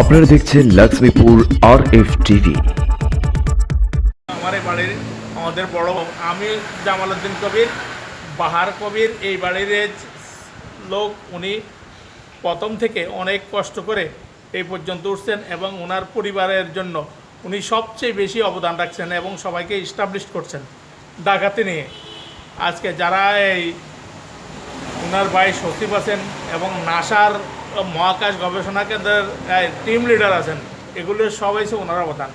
আপনারা দেখছেন লক্ষ্মীপুর আর F TV আমার বাড়ির, আমাদের বড় আমি জামালউদ্দিন কবির, বাহার কবির, এই বাড়ির লোক, উনি প্রথম থেকে অনেক কষ্ট করে এই পর্যন্ত উঠছেন এবং ওনার পরিবারের জন্য উনি সবচেয়ে বেশি অবদান রাখছেন এবং সবাইকে ইস্টাবলিশ করছেন ডাকাতি নিয়ে। আজকে যারা এই ওনার ভাই সচিব আছেন এবং নাসার মহাকাশ গবেষণা কেন্দ্রের টিম লিডার আছেন, এগুলো সব হয়েছে ওনার অবদান।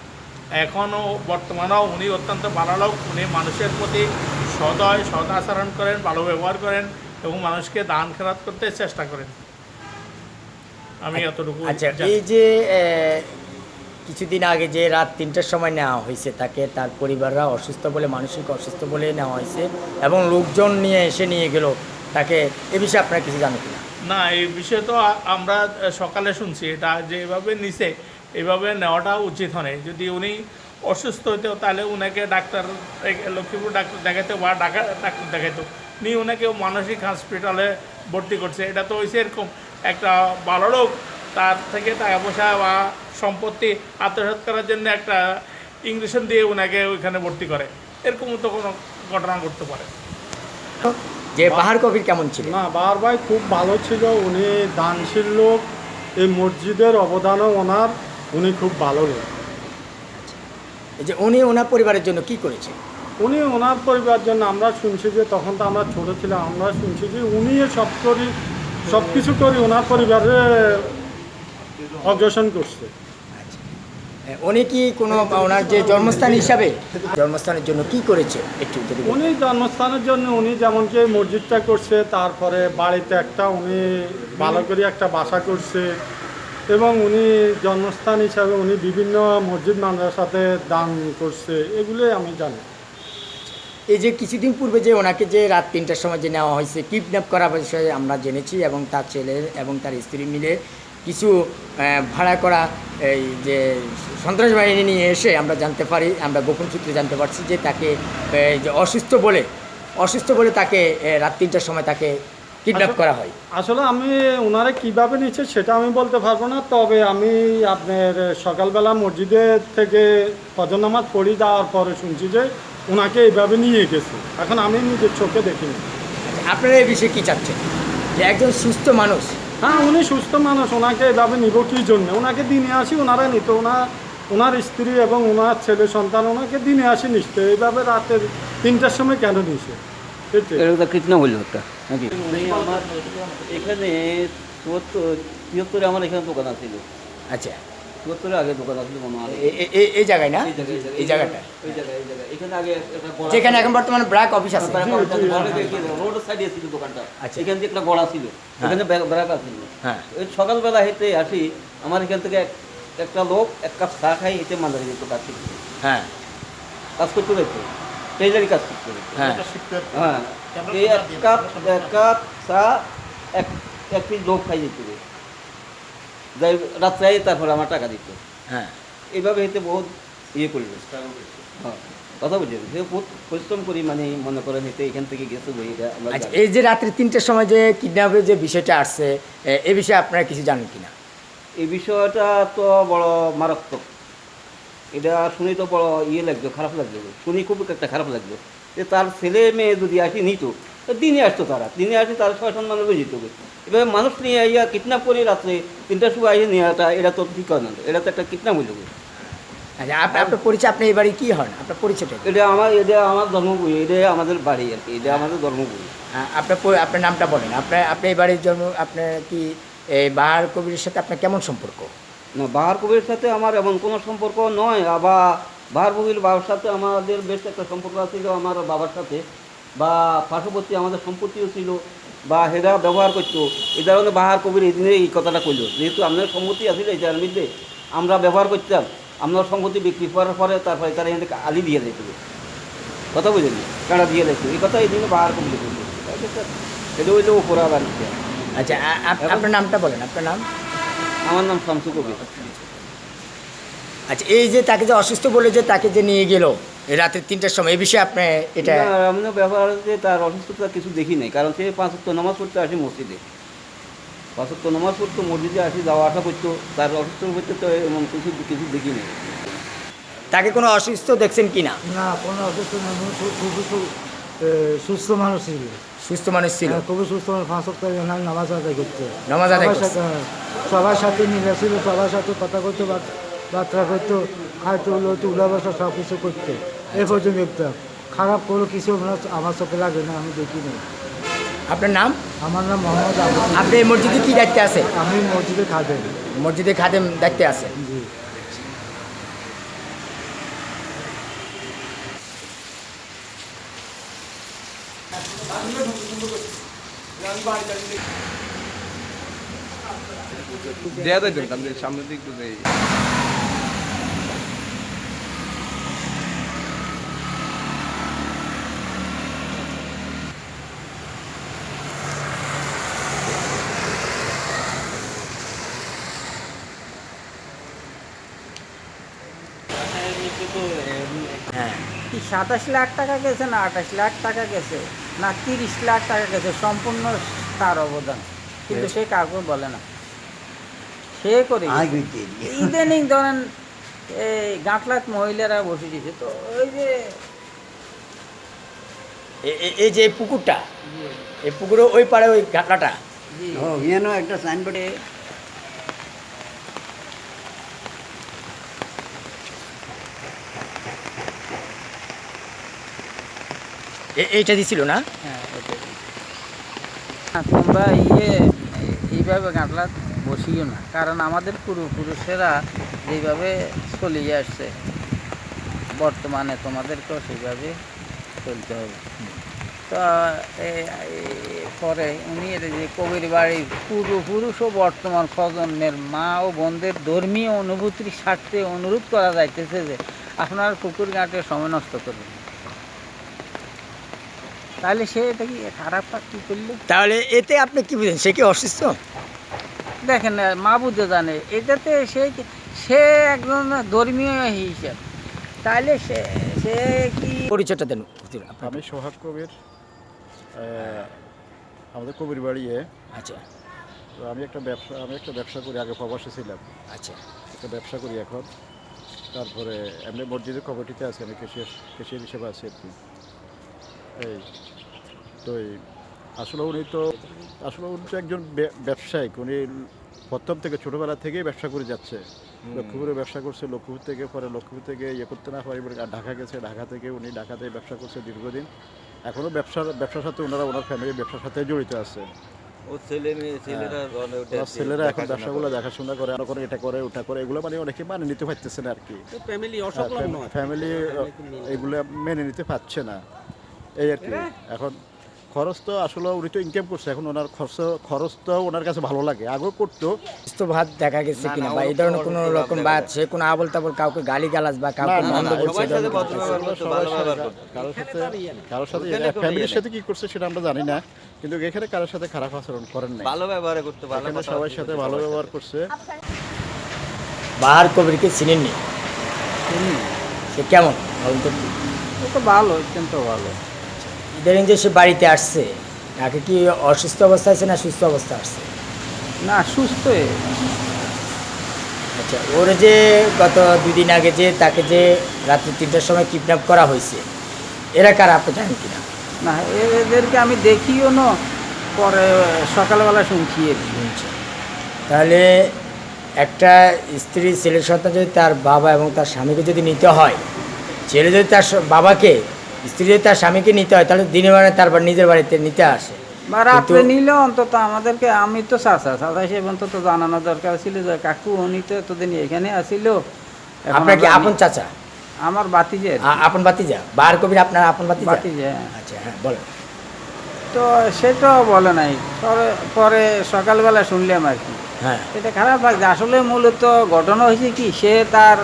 এখনও বর্তমানেও উনি অত্যন্ত ভালো লোক, উনি মানুষের প্রতি সদয় সদ আচরণ করেন, ভালো ব্যবহার করেন এবং মানুষকে দান খেরাত করতে চেষ্টা করেন। আমি এতটুকু আচ্ছা এই যে কিছুদিন আগে যে রাত তিনটার সময় নেওয়া হয়েছে তাকে তার পরিবাররা অসুস্থ বলে মানসিক অসুস্থ বলে নেওয়া হয়েছে এবং লোকজন নিয়ে এসে নিয়ে গেল। তাকে এ বিষয়ে আপনারা কিছু জানেন কিনা? না এই বিষয়ে তো আমরা সকালে শুনছি। এটা যেভাবে নিছে এভাবে নেওয়াটা উচিত হয় যদি উনি অসুস্থ হইতো তাহলে উনাকে ডাক্তার লক্ষ্মীপুর ডাক্তার দেখাইতো বা ঢাকা ডাক্তার দেখাইতো। নিয়ে ওনাকে মানসিক হসপিটালে ভর্তি করছে। এটা তো হয়েছে এরকম একটা ভালো লোক তার থেকে টাকা পয়সা বা সম্পত্তি আত্মসাৎ করার জন্য একটা ইঞ্জেকশন দিয়ে ওনাকে ওইখানে ভর্তি করে। এরকম তো কোনো ঘটনা ঘটতে পারে। যে বাহার কবির কেমন ছিল? না বার ভাই খুব ভালো ছিল। উনি দানশীল লোক। এই মসজিদের অবদানও ওনার। উনি খুব ভালো লোক। যে উনি ওনার পরিবারের জন্য কি করেছে? উনি ওনার পরিবার জন্য আমরা শুনছি যে তখন তো আমরা ছোটো ছিলাম আমরা শুনছি যে উনি সব করি সব কিছু করি ওনার পরিবারে অগ্রসর করছে। এ, উনি কি কোনো ওনার যে জন্মস্থান হিসাবে জন্মস্থানের জন্য কি করেছে একটু যদি উনি জন্মস্থানের জন্য উনি যেমন কি মসজিদটা করছে তারপরে বাড়িতে একটা উনি ভালো করে একটা বাসা করছে এবং উনি জন্মস্থান হিসাবে উনি বিভিন্ন মসজিদ মাদ্রাসাতে দান করছে এগুলোই আমি জানি। এই যে কিছুদিন পূর্বে যে ওনাকে যে রাত তিনটার সময় যে নেওয়া হয়েছে কিডন্যাপ করা বিষয়ে আমরা জেনেছি এবং তার ছেলের এবং তার স্ত্রী মিলে কিছু ভাড়া করা এই যে সন্ত্রাস বাহিনী নিয়ে এসে আমরা জানতে পারি আমরা গোপন সূত্রে জানতে পারছি যে তাকে যে অসুস্থ বলে অসুস্থ বলে তাকে রাত তিনটার সময় তাকে কিডন্যাপ করা হয়। আসলে আমি ওনারা কীভাবে নিচ্ছে সেটা আমি বলতে পারব না তবে আমি আপনার সকালবেলা মসজিদের থেকে ফজর নামাজ পড়ি দেওয়ার পরে শুনছি যে ওনাকে এইভাবে নিয়ে গেছে। এখন আমি নিজের চোখে দেখিনি। আপনারা এই বিষয়ে কী চাচ্ছেন? যে একজন সুস্থ মানুষ। হ্যাঁ উনি সুস্থ মানুষ ওনাকে এভাবে নিব কী জন্য? ওনাকে দিনে আসি ওনারা নিত ওনার ওনার স্ত্রী এবং ওনার ছেলে সন্তান ওনাকে দিনে আসি নিশ্চয় এইভাবে রাতের তিনটার সময় কেন নিছে? একটা নাকি? আমার এখানে চুয়াত্তর তিয়াত্তরে আমার এখানে দোকান আছিল আচ্ছা চুয়াত্তরে আগে দোকান আছিল মনে হয় এই জায়গায় না? এই জায়গাটা এখানে আগে যেখানে এখন বর্তমানে ব্র্যাক অফিস আছে। রোড সাইডে ছিল দোকানটা। আচ্ছা। এখান থেকে একটা গড়া ছিল। এখানে ব্যারাক আছিল হ্যাঁ। ওই সকালবেলা হেঁটে আসি আমার এখান থেকে একটা লোক এক কাপ চা খাই হেঁটে মান্দারি যেত কাজ করতে হ্যাঁ। কাজ করতে যেত ট্রেজারি কাজ করতে হ্যাঁ। হ্যাঁ। এই এক কাপ এক কাপ চা এক এক পিস লোক খাই যেতে। যাই রাত্রে আই তারপরে আমার টাকা দিত। হ্যাঁ। এইভাবে হেঁটে বহুত ইয়ে করি। হ্যাঁ কথা বুঝলেন সে বহুত পরিশ্রম করি মানে মনে করেন হেঁটে এখান থেকে গেছে বই এটা আচ্ছা এই যে রাত্রি তিনটের সময় যে কিডন্যাপের যে বিষয়টা আসছে এ- বিষয়ে আপনারা কিছু জানেন কিনা? এই বিষয়টা তো বড় মারাত্মক। এটা শুনে তো বড় ইয়ে লাগবে খারাপ লাগল শুনি খুব একটা খারাপ লাগল যে তার ছেলে মেয়ে যদি আসি নিত তো দিনে আসতো তারা। দিনে আসে তারা সাত মানুষ যেত এভাবে মানুষ নিয়ে আইয়া কিডন্যাপ করে রাত্রে তিনটার সময় আইয়া নিয়ে আসা এটা তো ঠিক হয় না এটা তো একটা কিডন্যাপ আচ্ছা আপনার পরিচয় আপনি এই বাড়ি কি হন আপনার পরিচয়টা এটা আমার এটা আমার ধর্মপুরি এটা আমাদের বাড়ি আর কি এটা আমাদের ধর্মপুরি আ- আপনার আপনার নামটা বলেন। আপনার আপনি এই বাড়ির জন্ম আপনার কি এই বাহার কবিরের সাথে আপনার কেমন সম্পর্ক? না বাহার কবির সাথে আমার এমন কোনো সম্পর্ক নয়। আবার বাহার কবির বাবার সাথে আমাদের বেশ একটা সম্পর্ক ছিল আমার বাবার সাথে। বা পার্শ্ববর্তী আমাদের সম্পত্তিও ছিল বা হেরা ব্যবহার করতো এই ধরনের বাহার কবির এই দিনে এই কথাটা কইল। যেহেতু আপনার সম্পত্তি আছিল এই যার মধ্যে আমরা ব্যবহার করতাম আপনার সম্পত্তি বিক্রি করার পরে তারপরে তারা এখান আলি দিয়ে দিত। কথা বুঝলেন? কাঁড়া দিয়ে দিত। এই কথা এই দিনে বাহার কবির করতো এটা হইল ওপরা বাড়িতে আচ্ছা আপনার নামটা বলেন আপনার নাম? আমার নাম শামসু কবির। আচ্ছা এই যে তাকে যে অসুস্থ বলে যে তাকে যে নিয়ে গেল রাতের তিনটার সময় এই বিষয়ে আপনি এটা এমন ব্যাপার হচ্ছে তার অসুস্থতা কিছু দেখি নাই কারণ সে পাঁচ ওয়াক্ত নামাজ পড়তে আসে মসজিদে। পাঁচ ওয়াক্ত নামাজ পড়তো মসজিদে আসি যাওয়া আসা করতো তার অসুস্থ হইতে তো এমন কিছু কিছু দেখি নাই। তাকে কোনো অসুস্থ দেখছেন কি না? না কোনো অসুস্থ সুস্থ মানুষ ছিল। সুস্থ মানুষ ছিল। হ্যাঁ, খুবই সুস্থ মানুষ পাঁচ সপ্তাহ নামাজ আদায় করতে। নামাজ আদায় সবার সাথে হ্যাঁ, সবার সাথে মিলে ছিল সবার সাথে কথা করতো বার্তা করতো খাইতো উলোতো উলা বসা সব কিছু করতো। এ পর্যন্ত দেখতাম খারাপ কোনো কিছু আমার- চোখে লাগে না আমি দেখিনি আপনার নাম? আমার নাম মোহাম্মদ আবু আপনি এই মসজিদে কি দায়িত্বে আছে আমি মসজিদে খাদেন মসজিদে খাদেম দায়িত্বে আছে জি। দেয়া দেয় সামনের দিক কি সাতাশ লাখ টাকা গেছে না আঠাশ লাখ টাকা গেছে? না তিরিশ লাখ টাকা গেছে? সম্পূর্ণ তার অবদান। কিন্তু সে কাউকে বলে না। সে করে ইদানিং ধরেন এই গাঁটলাত মহিলারা বসে দিয়েছে তো ওই যে এই যে পুকুরটা এই পুকুরে ওই পাড়ে ওই ঘাটলাটা জি, একটা সাইনবোর্ডে এইটা দিছিল না হ্যাঁ। তোমরা ইয়ে এইভাবে গাঁটলাত বসিও না কারণ আমাদের পূর্বপুরুষেরা যেভাবে চলিয়ে আসছে, বর্তমানে তোমাদেরকেও সেইভাবে চলতে হবে তো পরে উনি যে কবির বাড়ির পূর্বপুরুষ ও বর্তমান প্রজন্মের মা ও বোনদের ধর্মীয় অনুভূতির স্বার্থে অনুরোধ করা যাইতেছে যে আপনার পুকুর ঘাটে সময় নষ্ট করবেন। তাহলে সে এটা কি খারাপটা কি করল? তাহলে এতে আপনি কি বুঝেন? সে কি অসুস্থ? দেখেন না, মা বুঝে জানে। এটাতে সে সে একজন ধর্মীয় হিসাব। তাহলে সে সে কি পরিচয়টা দেন আপনার। আমি সোহাগ কবির আমাদের কবির বাড়িয়ে আচ্ছা। তো আমি একটা ব্যবসা আমি একটা ব্যবসা করি আগে প্রবাসে ছিলাম। আচ্ছা। একটা ব্যবসা করি এখন। তারপরে এমনি মসজিদের কমিটিতে আছি আমি কেশিয়ার কেশিয়ার হিসেবে আছি আর কি। এই তো এই আসলে উনি তো আসলে উনি তো একজন ব্যবসায়িক। উনি প্রথম থেকে ছোটোবেলা থেকেই ব্যবসা করে যাচ্ছে। লক্ষ্মীপুরে ব্যবসা করছে লক্ষ্মীপুর থেকে পরে লক্ষ্মীপুর থেকে ইয়ে করতে না পারি ঢাকা গেছে। ঢাকা থেকে উনি ঢাকাতে ব্যবসা করছে দীর্ঘদিন। এখনও ব্যবসার ব্যবসার সাথে ওনারা ওনার ফ্যামিলির ব্যবসার সাথে জড়িত আছে। মেয়ে ছেলেরা এখন ব্যবসাগুলো দেখাশোনা করে আরও করে এটা করে ওটা করে এগুলো মানে অনেকে মানে নিতে পারতেছে না আর কি। ফ্যামিলি ফ্যামিলি এগুলো মেনে নিতে পারছে না। এই আর কি। এখন খরচ তো আসলে উনি তো ইনকাম করছে এখন ওনার খরচ খরচ তো ওনার কাছে ভালো লাগে। আগেও করতো। সুস্থ ভাত দেখা গেছে কিনা বা এই ধরনের কোনো রকম বা সে কোনো আবল তাবল কাউকে গালি গালাজ বা কাউকে মন্দ বলছে কারোর সাথে কারোর সাথে ফ্যামিলির সাথে কি করছে সেটা আমরা জানি না কিন্তু এখানে কারোর সাথে খারাপ আচরণ করেন না ভালো ব্যবহার করতে ভালো সবার সাথে ভালো ব্যবহার করছে। বাহার কবিরকে চিনেননি? সে কেমন? বলুন তো। তো ভালো অত্যন্ত ভালো। ইদানিং যে সে বাড়িতে আসছে তাকে কি অসুস্থ অবস্থা আছে না সুস্থ অবস্থা আসছে না সুস্থ আচ্ছা ওর যে গত দুই দিন আগে যে তাকে যে রাত্রি তিনটার সময় কিডন্যাপ করা হয়েছে এরা কারা আপনি জানেন কিনা? না এদেরকে আমি দেখিও না পরে সকালবেলা শুনছি। তাহলে একটা স্ত্রী ছেলের সন্তান যদি তার বাবা এবং তার স্বামীকে যদি নিতে হয় ছেলে যদি তার বাবাকে স্ত্রী যদি তার স্বামীকে নিতে হয় তাহলে দিনের বেলা তারপর নিজের বাড়িতে নিতে আসে। বা রাত্রে নিলে অন্তত আমাদেরকে আমি তো চাচা চাচা হিসেবে অন্তত জানানো দরকার ছিল যে কাকু উনি তো এতদিন এখানে আসিল। আপনার কি আপন চাচা? আমার বাতিজে আপন বাতিজা বার কবির আপনার আপন বাতিজা বাতিজে আচ্ছা হ্যাঁ বলেন। তো সেটাও বলে নাই। পরে পরে সকালবেলা শুনলাম আর কি। হ্যাঁ। এটা খারাপ লাগছে। আসলে মূলত ঘটনা হয়েছে কি সে তার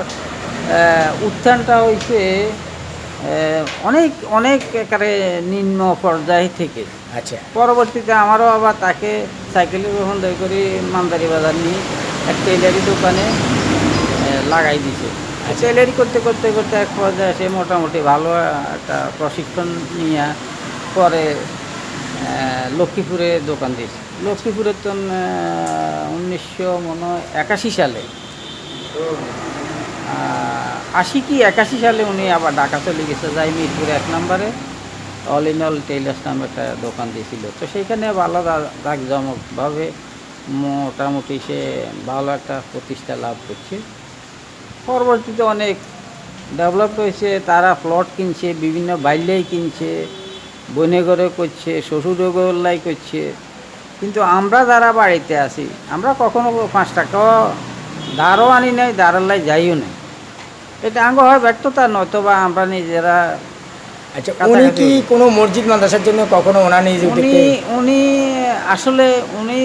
উত্থানটা হয়েছে অনেক অনেক একেবারে নিম্ন পর্যায় থেকে। আচ্ছা। পরবর্তীতে আমারও আবার তাকে সাইকেলে যখন দই করে মান্দারি বাজার নিয়ে এক টেলারি দোকানে লাগাই দিছে। টেলারি করতে করতে করতে এক পর্যায়ে সে মোটামুটি ভালো একটা প্রশিক্ষণ নিয়ে পরে লক্ষ্মীপুরে দোকান দিয়েছে। লক্ষ্মীপুরের তো উনিশশো মনে একাশি সালে। আশি কি একাশি সালে উনি আবার ঢাকা চলে গেছে, যাই মিরপুর এক নম্বরে। অল ইন অল টেইলার্স নামে একটা দোকান দিয়েছিল। তো সেইখানে ভালো জাঁকজমকভাবে মোটামুটি সে ভালো একটা প্রতিষ্ঠা লাভ করছে। পরবর্তীতে অনেক ডেভেলপ হয়েছে, তারা প্লট কিনছে, বিভিন্ন বাইল্যাই কিনছে, বনে ঘরে করছে, শ্বশুরে গোল্লাই করছে। কিন্তু আমরা যারা বাড়িতে আছি, আমরা কখনো পাঁচ টাকাও দাঁড়ও আনি নাই দাঁড়াল্লাই যাইও নাই। এটা আঙ্গ হয় ব্যর্থতা নয়তো বা আমরা নিজেরা আচ্ছা উনি কি কোনো মসজিদ মাদ্রাসার জন্য কখনো ওনার নিজ উনি উনি আসলে উনি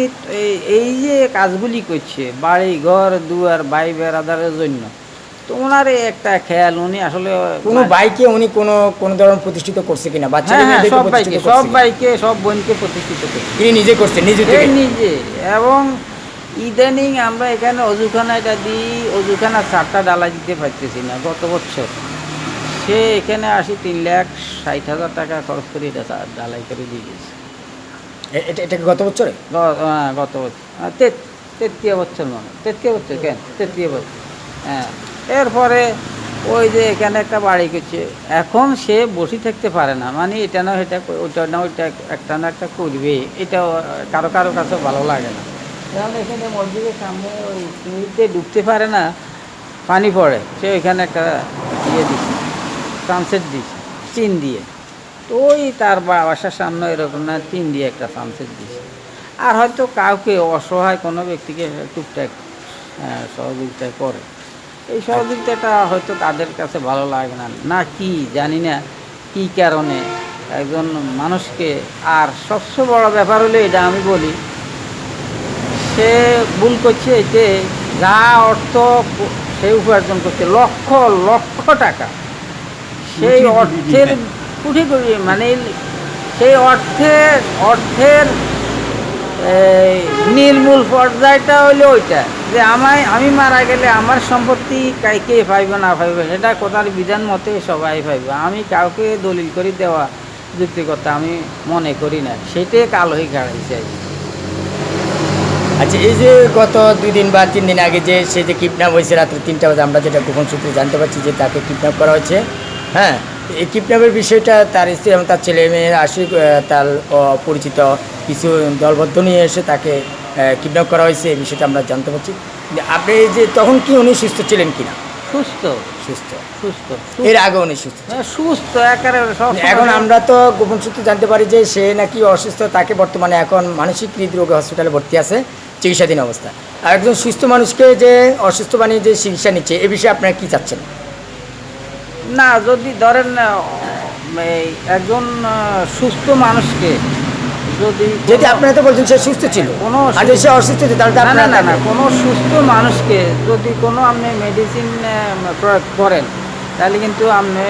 এই- যে কাজগুলি করছে বাড়ি ঘর দুয়ার ভাই বেড়াদারের জন্য তো ওনার একটা খেয়াল উনি আসলে কোনো বাইকে উনি কোনো কোনো ধরনের প্রতিষ্ঠিত করছে কিনা? বাচ্চা হ্যাঁ হ্যাঁ সব বাইকে সব বাইকে সব বোনকে প্রতিষ্ঠিত করছে। তিনি নিজে করছেন নিজে নিজে এবং ইদানিং আমরা এখানে অজুখানা এটা দিই অজুখানা চারটা ডালা দিতে পারতেছি না গত বছর। সে এখানে আসি তিন লাখ ষাট হাজার টাকা খরচ করে এটা ডালাই করে দিয়ে গেছে এটা এটা গত বছরে? হ্যাঁ, গত বছর। তে- তেত্রিশ বছর মানে তেত্রিশ বছর কেন? তেত্রিশ বছর। হ্যাঁ। এরপরে ওই যে এখানে একটা বাড়ি করছে। এখন সে বসে থাকতে পারে না। মানে এটা না এটা ওইটা না ওইটা একটা না একটা করবে। এটা কারও কারও কাছে ভালো লাগে না। তাহলে এখানে মসজিদের সামনে ওই সিঁড়িতে ঢুকতে পারে না, পানি পড়ে। সে ওইখানে একটা ইয়ে দিচ্ছে সানসেট দিচ্ছে চিন দিয়ে। তো ওই তার বাসার সামনে এরকম না তিন দিয়ে একটা সানসেট দিছে। আর হয়তো কাউকে অসহায় কোনো ব্যক্তিকে টুকটাক সহযোগিতা করে। এই সহযোগিতাটা হয়তো তাদের কাছে ভালো লাগে না না কি জানি না, কী কারণে একজন মানুষকে। আর সবচেয়ে বড় ব্যাপার হলো এটা আমি বলি সে ভুল করছে যে যা অর্থ সে উপার্জন করছে লক্ষ লক্ষ টাকা। সেই অর্থের কুঠি কুঠি মানে সেই অর্থের অর্থের নির্মূল পর্যায়টা হলো ওইটা যে আমায় আমি মারা গেলে আমার সম্পত্তি কে পাইবে না পাইবে এটা কোথার বিধান মতে সবাই পাইবে। আমি কাউকে দলিল করে দেওয়া যুক্তিকতা আমি মনে করি না। সেটাই কালো হয়ে গাড়াইছে। আচ্ছা এই যে গত দুই দিন বা তিন দিন আগে যে সে যে কিডন্যাপ হয়েছে রাত্রে তিনটা বাজে আমরা যেটা গোপন সূত্রে জানতে পারছি যে তাকে কিডন্যাপ করা হয়েছে হ্যাঁ? এই কিডন্যাপের বিষয়টা তার স্ত্রী এবং তার ছেলে মেয়ের আসে তার পরিচিত কিছু দলবদ্ধ নিয়ে এসে তাকে কিডন্যাপ করা হয়েছে এই বিষয়টা আমরা জানতে পারছি। আপনি যে তখন কি উনি সুস্থ ছিলেন কিনা? সুস্থ। সুস্থ। সুস্থ এর আগে উনি সুস্থ। হ্যাঁ, সুস্থ এখন আমরা তো গোপন সূত্রে জানতে পারি যে সে নাকি অসুস্থ তাকে বর্তমানে এখন মানসিক হৃদরোগ হসপিটালে ভর্তি আছে। চিকিৎসাধীন অবস্থা। আর একজন সুস্থ মানুষকে যে অসুস্থ বানিয়ে যে চিকিৎসা নিচ্ছে এ বিষয়ে আপনারা কি চাচ্ছেন? না যদি ধরেন একজন সুস্থ মানুষকে যদি যদি আপনারা তো বলছেন সে সুস্থ ছিল কোনো আর সে অসুস্থ ছিল তাহলে না না না না কোনো সুস্থ মানুষকে যদি কোনো আপনি মেডিসিন প্রয়োগ করেন তাহলে কিন্তু আপনি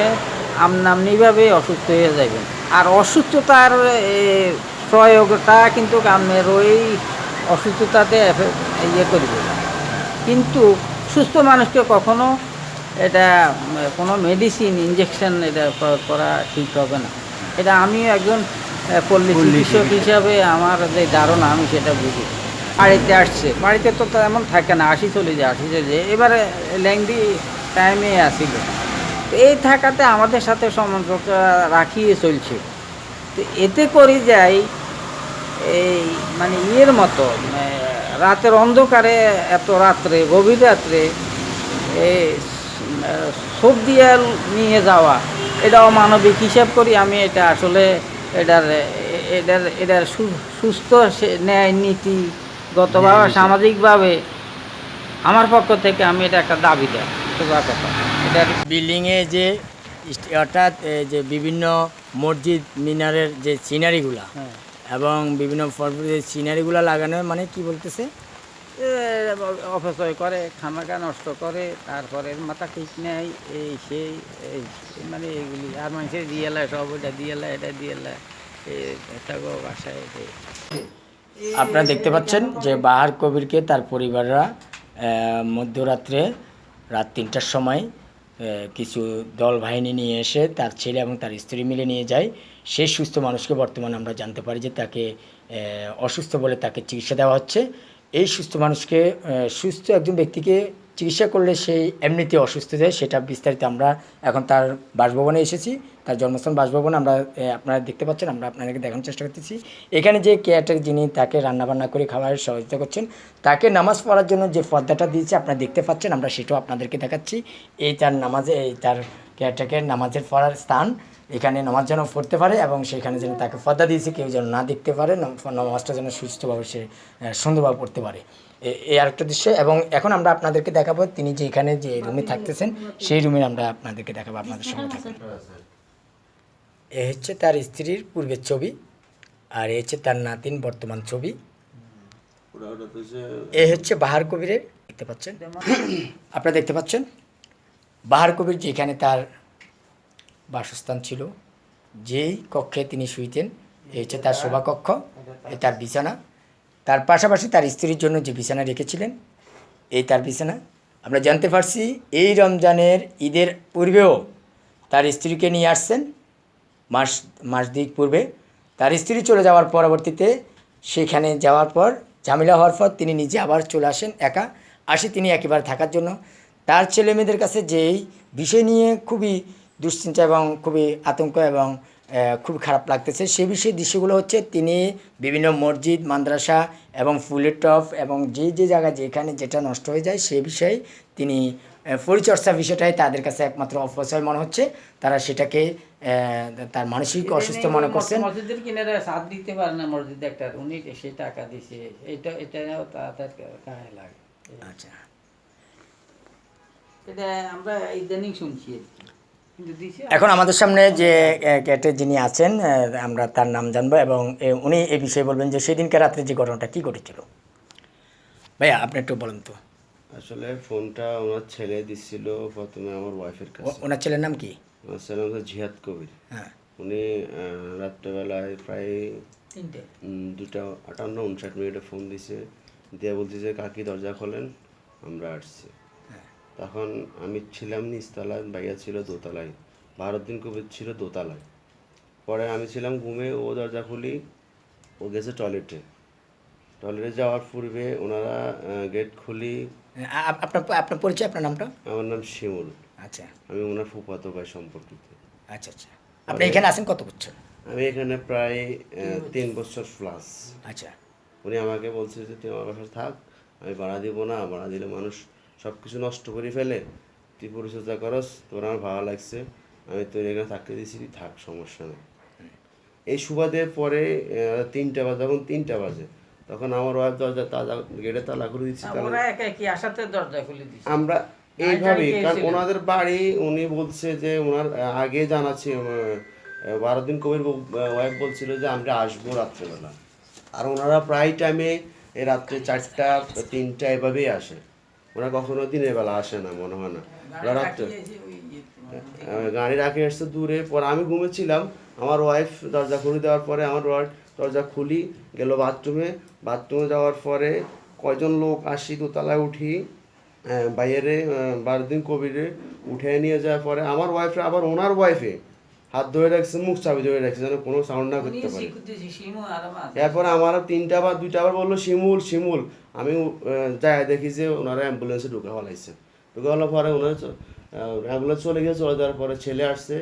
আমনামনিভাবে অসুস্থ হয়ে যাবেন। আর অসুস্থতার প্রয়োগটা কিন্তু আপনার ওই অসুস্থতাতে ইয়ে করবে। কিন্তু সুস্থ মানুষকে কখনো এটা কোনো মেডিসিন ইঞ্জেকশন এটা করা ঠিক হবে না। এটা আমি একজন পল্লী চিকিৎসক হিসাবে আমার যে ধারণা আমি সেটা বুঝি। বাড়িতে আসছে বাড়িতে তো তেমন থাকে না আসি চলে যায় আসি চলে যায়। এবারে ল্যাংদি টাইমে আসিল। তো এই থাকাতে আমাদের সাথে সম্পর্ক রাখিয়ে চলছে। তো এতে করে যাই এই মানে ইয়ের মতো মানে রাতের অন্ধকারে এত রাত্রে গভীর রাত্রে এই সব দিয়ে নিয়ে যাওয়া এটা অমানবিক হিসাব করি আমি এটা আসলে এটার এটার এটার সুস্থ সে- ন্যায় নীতিগতভাবে সামাজিকভাবে আমার পক্ষ থেকে আমি এটা একটা দাবি দেয় কথা। এটার বিল্ডিংয়ে যে অর্থাৎ যে বিভিন্ন মসজিদ মিনারের যে সিনারিগুলা হ্যাঁ। এবং বিভিন্ন সিনারিগুলা লাগানো মানে কি বলতেছে? অপচয় করে খামাকা নষ্ট করে তারপরে মাথা ঠিক নেয় এই সেই এই মানে এগুলি। আর মানুষের দিয়ে সব ওইটা দিয়ে এলায় এটা দিয়ে এলায় থাকো বাসায় আপনারা দেখতে পাচ্ছেন যে বাহার কবিরকে তার পরিবাররা মধ্যরাত্রে রাত তিনটার সময় কিছু দল বাহিনী নিয়ে এসে তার ছেলে এবং তার স্ত্রী মিলে নিয়ে যায়। সে সুস্থ মানুষকে বর্তমানে আমরা জানতে পারি যে তাকে অসুস্থ বলে তাকে চিকিৎসা দেওয়া হচ্ছে। এই সুস্থ মানুষকে সুস্থ একজন ব্যক্তিকে চিকিৎসা করলে সেই এমনিতে অসুস্থ যায়, সেটা বিস্তারিত আমরা এখন তার বাসভবনে এসেছি, তার জন্মস্থান বাসভবনে আমরা আপনারা দেখতে পাচ্ছেন, আমরা আপনাদেরকে দেখানোর চেষ্টা করতেছি। এখানে যে কেয়ারটেক যিনি তাকে রান্নাবান্না করে খাওয়ার সহযোগিতা করছেন, তাকে নামাজ পড়ার জন্য যে পর্দাটা দিয়েছে, আপনারা দেখতে পাচ্ছেন, আমরা সেটাও আপনাদেরকে দেখাচ্ছি। এই তার নামাজে, এই তার কেয়ারটেকের নামাজের পড়ার স্থান, এখানে নামাজ যেন পড়তে পারে এবং সেখানে যেন তাকে পর্দা দিয়েছে, কেউ যেন না দেখতে পারে, নম- নামাজটা যেন সুস্থভাবে সে সুন্দরভাবে পড়তে পারে। এই আরেকটা দৃশ্য এবং এখন আমরা আপনাদেরকে দেখাবো তিনি যে এখানে যে রুমে থাকতেছেন সেই রুমে আমরা আপনাদেরকে দেখাবো আপনাদের সঙ্গে থাকবেন এ হচ্ছে তার স্ত্রীর পূর্বের ছবি আর এ হচ্ছে তার নাতিন বর্তমান ছবি। এ হচ্ছে বাহার কবিরের দেখতে পাচ্ছেন? আপনারা দেখতে পাচ্ছেন? বাহার কবির যেখানে তার বাসস্থান ছিল যেই কক্ষে তিনি শুইতেন এই হচ্ছে তার শোভাকক্ষ এ তার বিছানা। তার পাশাপাশি তার স্ত্রীর জন্য যে বিছানা রেখেছিলেন, এই তার বিছানা, আমরা জানতে পারছি এই রমজানের ঈদের পূর্বেও তার স্ত্রীকে নিয়ে আসছেন। মাস মাস দিক পূর্বে তার স্ত্রী চলে যাওয়ার পরবর্তীতে সেখানে যাওয়ার পর ঝামেলা হওয়ার পর তিনি নিজে আবার চলে আসেন একা। আসি তিনি একেবারে থাকার জন্য। তার ছেলে মেয়েদের কাছে যেই বিষয় নিয়ে খুবই দুশ্চিন্তা এবং খুবই আতঙ্ক এবং খুবই খারাপ লাগতেছে। সে বিষয়ে দৃশ্যগুলো হচ্ছে তিনি বিভিন্ন মসজিদ মাদ্রাসা এবং ফুলের টপ এবং যে যে জায়গা যেখানে যেটা নষ্ট হয়ে যায় সে বিষয়ে তিনি পরিচর্যা বিষয়টাই তাদের কাছে একমাত্র অপচয় মনে হচ্ছে। তারা সেটাকে তার মানসিক অসুস্থ মনে করছেন। মসজিদের কিনারে সাথ দিতে পারে না মসজিদ একটা উনি সে টাকা দিছে। এটা এটাও তাদের গায়ে লাগে। আচ্ছা। এটা আমরা ইদানিং শুনছি এখন আমাদের সামনে যে ক্যাটে যিনি আছেন আমরা তার নাম জানব এবং উনি এই বিষয়ে বলবেন যে সেদিনকে রাত্রে যে ঘটনাটা কি ঘটেছিল। ভাইয়া আপনি একটু বলেন তো। আসলে ফোনটা ওনার ছেলে দিচ্ছিল প্রথমে আমার ওয়াইফের কাছে। ওনার ছেলের নাম কি? ওনার ছেলে হচ্ছে জিহাদ কবির। হ্যাঁ। উনি রাত্রেবেলায় প্রায় তিনটে। দুটা আটান্ন উনষাট মিনিটে ফোন দিছে। দিয়ে বলতেছে কাকি দরজা খোলেন আমরা আসছি। তখন আমি ছিলাম নিচতলায় ভাইয়া ছিল দোতলায় ভারতদিন কবির ছিল দোতলায়। পরে আমি ছিলাম ঘুমে ও দরজা খুলি ও গেছে টয়লেটে। টয়লেটে যাওয়ার পূর্বে ওনারা গেট খুলি। আপনার আপনার পরিচয় আপনার নামটা? আমার নাম শিমুল। আচ্ছা। আমি ওনার ফুফাতো ভাই সম্পর্কিত। আচ্ছা আচ্ছা। আপনি এখানে আছেন কত বছর? আমি এখানে প্রায় তিন বছর। প্লাস আচ্ছা। উনি আমাকে বলছে যে তুই আমার বাসায় থাক আমি ভাড়া দিব না ভাড়া দিলে মানুষ সব কিছু নষ্ট করে ফেলে তুই পরিচর্যা করস তোর আমার ভালো লাগছে আমি তোর এখানে থাকতে তুই থাক সমস্যা নেই। এই সুবাদে পরে তিনটা বাজে যখন তিনটা বাজে। তখন আমার ওয়াইফ দরজা তালা গেটে তালা করে দিচ্ছি আমরা এটা কারণ ওনাদের বাড়ি উনি বলছে যে ওনার আগে জানাচ্ছি বারো দিন কবির ওয়াইফ বলছিল যে আমরা আসব রাত্রেবেলা। আর ওনারা প্রায় টাইমে রাত্রে চারটা তিনটা এভাবেই আসে। ওরা কখনো দিনের বেলা আসে না মনে হয় না। ওরা রাত্রে। গাড়ি রাখে এসছে দূরে পরে আমি ঘুমেছিলাম। আমার ওয়াইফ দরজা খুলে দেওয়ার পরে আমার ওয়াইফ দরজা খুলি গেল বাথরুমে বাথরুমে যাওয়ার পরে কয়জন লোক আসি দোতলায় উঠি। আহ, বাইরে বারদিন কবিরে উঠে নিয়ে যাওয়ার পরে আমার ওয়াইফে আবার ওনার ওয়াইফে হাত ধরে রাখছে মুখ চাবি ধরে রাখছে যেন কোনো সাউন্ড না করতে পারে। এরপরে আমার তিনটা বার দুইটা বার বলল শিমুল শিমুল। আমি যাই দেখি যে ওনারা অ্যাম্বুলেন্সে ঢুকে ফেলাইছে ঢুকে ফেলার পরে ওনারা অ্যাম্বুলেন্স চলে গিয়ে চলে যাওয়ার পরে ছেলে আসছে।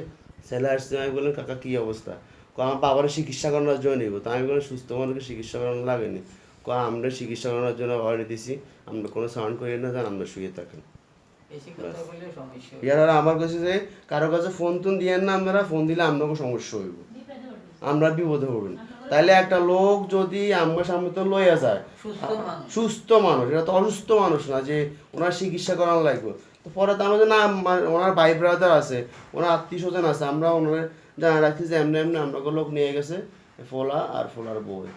ছেলে আসছে আমি বললাম কাকা কী অবস্থা? কো আমার বাবার চিকিৎসা করানোর জন্য নিব। তো আমি বললাম সুস্থ মানুষকে চিকিৎসা করানো লাগেনি। কো আমরা চিকিৎসা করানোর জন্য অর্ডার দিছি। আমরা কোনো সাউন্ড করি না যান আমরা শুয়ে থাকেন ইয়ারা আমার কাছে যে কারও কাছে ফোন টোন দিয়েন না আপনারা ফোন দিলে আপনাকে সমস্যা হইব। আমরা বিপদে পড়বেন তাইলে একটা লোক যদি আমার সামনে তো লইয়া যায় সুস্থ মানুষ। এটা তো অসুস্থ মানুষ না যে ওনার চিকিৎসা করানো লাগবে। তো পরে তো আমাদের না ওনার ভাই ব্রাদার আছে ওনার আত্মীয় স্বজন আছে আমরা ওনার জানা রাখছি যে এমনি এমনি আপনাকে লোক নিয়ে গেছে ফোলা আর ফোলার বই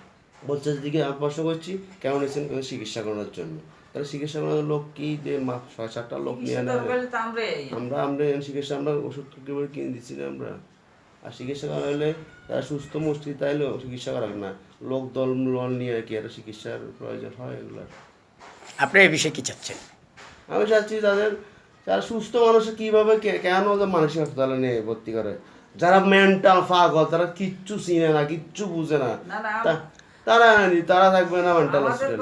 বলছে দিকে আমি প্রশ্ন করছি কেমন এসেছেন চিকিৎসা করানোর জন্য? তাহলে চিকিৎসা করানোর লোক কি যে মা- ছয় সাতটা লোক নিয়ে তো আমরা আমরা চিকিৎসা আমরা ওষুধ করে কিনে দিচ্ছি না আমরা? আর চিকিৎসা করা হলে তারা সুস্থ মুষ্টি তাইলেও চিকিৎসা করা না। লোক দল লল নিয়ে কি একটা চিকিৎসার প্রয়োজন হয় এগুলো। আপনি এই বিষয়ে কি চাচ্ছেন? আমি চাচ্ছি তাদের তারা সুস্থ মানুষে কীভাবে কেন ওদের মানসিক হাসপাতালে নিয়ে ভর্তি করে? যারা মেন্টাল পাগল তারা কিচ্ছু চিনে না কিচ্ছু বুঝে না। না, না, তা- তারা তারা থাকবে না মেন্টাল হসপিটালে